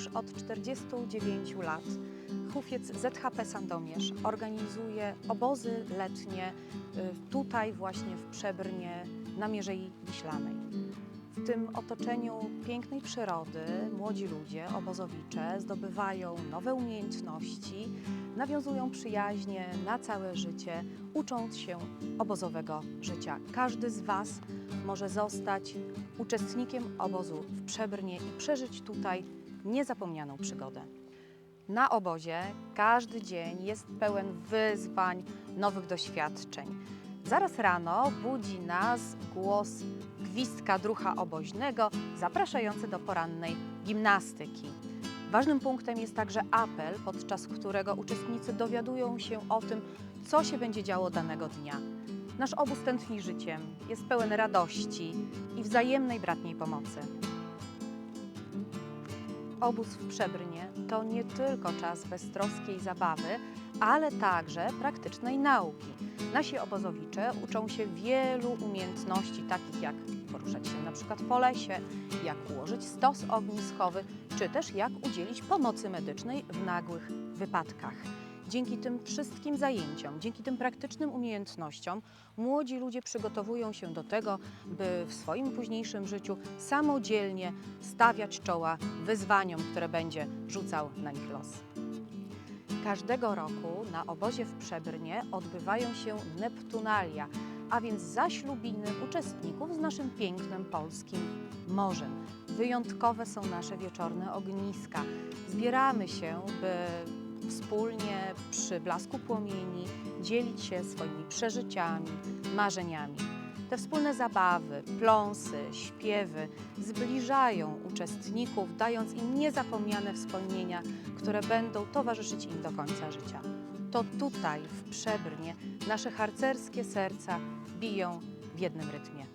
Już od 49 lat hufiec ZHP Sandomierz organizuje obozy letnie y, tutaj właśnie w Przebrnie na Mierzei Wiślanej. W tym otoczeniu pięknej przyrody młodzi ludzie, obozowicze zdobywają nowe umiejętności, nawiązują przyjaźnie na całe życie, ucząc się obozowego życia. Każdy z Was może zostać uczestnikiem obozu w Przebrnie i przeżyć tutaj niezapomnianą przygodę. Na obozie każdy dzień jest pełen wyzwań, nowych doświadczeń. Zaraz rano budzi nas głos gwizdka drucha oboźnego zapraszający do porannej gimnastyki. Ważnym punktem jest także apel, podczas którego uczestnicy dowiadują się o tym, co się będzie działo danego dnia. Nasz obóz tętni życiem, jest pełen radości i wzajemnej bratniej pomocy. Obóz w Przebrnie to nie tylko czas beztroskiej zabawy, ale także praktycznej nauki. Nasi obozowicze uczą się wielu umiejętności, takich jak poruszać się na przykład po lesie, jak ułożyć stos ogniskowy, czy też jak udzielić pomocy medycznej w nagłych wypadkach. Dzięki tym wszystkim zajęciom, dzięki tym praktycznym umiejętnościom, młodzi ludzie przygotowują się do tego, by w swoim późniejszym życiu samodzielnie stawiać czoła wyzwaniom, które będzie rzucał na nich los. Każdego roku na obozie w Przebrnie odbywają się Neptunalia, a więc zaślubiny uczestników z naszym pięknym polskim morzem. Wyjątkowe są nasze wieczorne ogniska. Zbieramy się, by wspólnie przy blasku płomieni dzielić się swoimi przeżyciami, marzeniami. Te wspólne zabawy, pląsy, śpiewy zbliżają uczestników, dając im niezapomniane wspomnienia, które będą towarzyszyć im do końca życia. To tutaj, w Przebrnie, nasze harcerskie serca biją w jednym rytmie.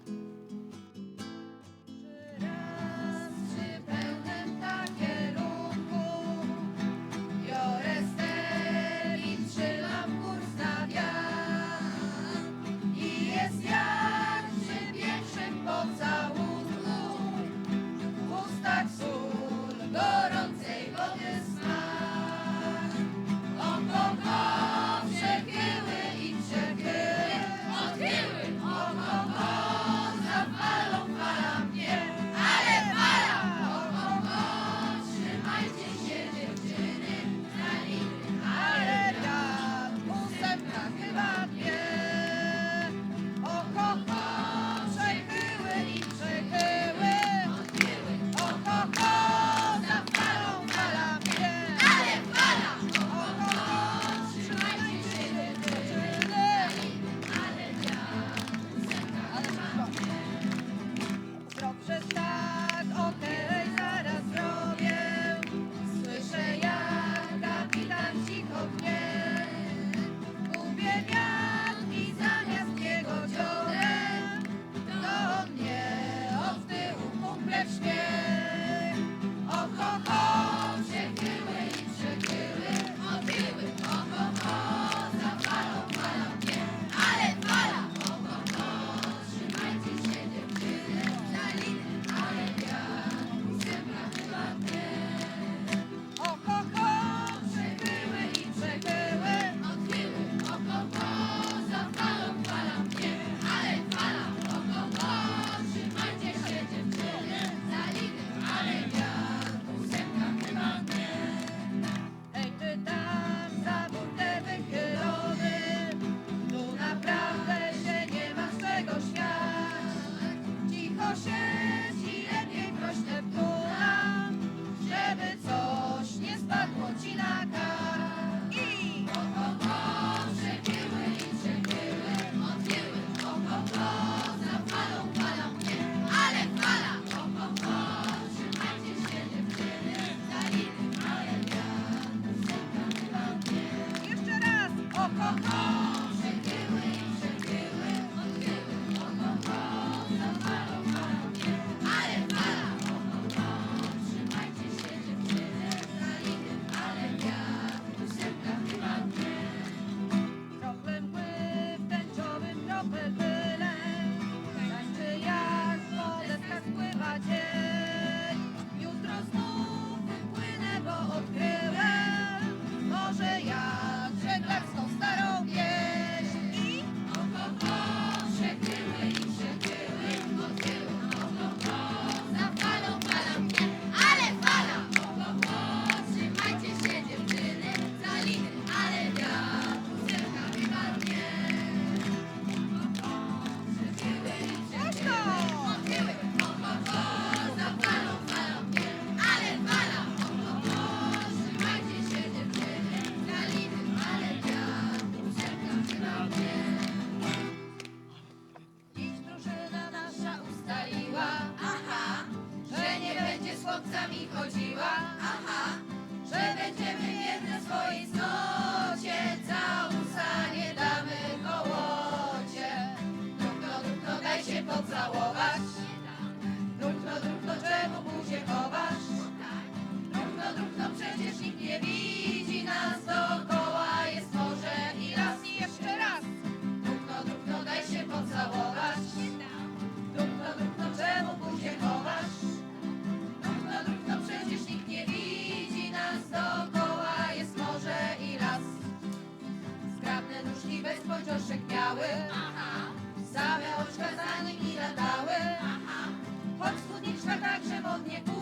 холоднику.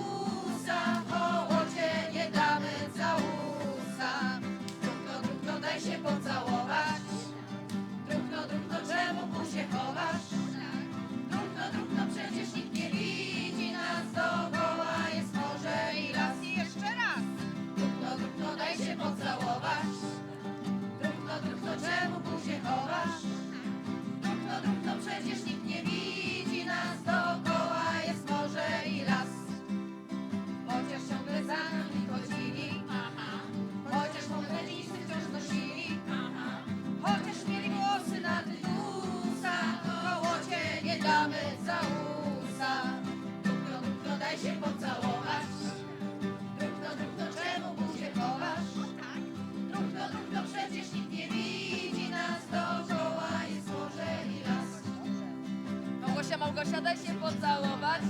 Gosia, daj się pocałować.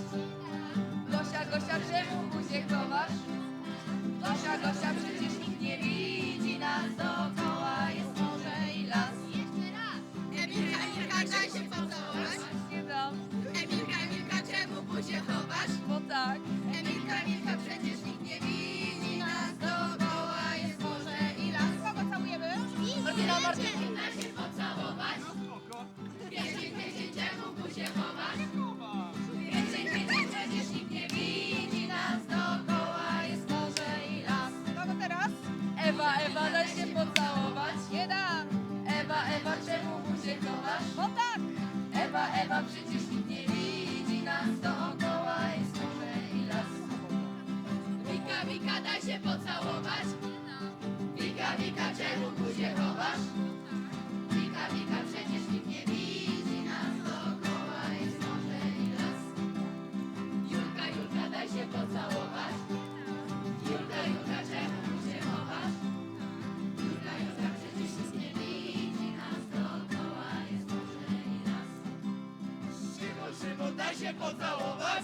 Gosia, Gosia, czemu buzię kochasz? się pocałować?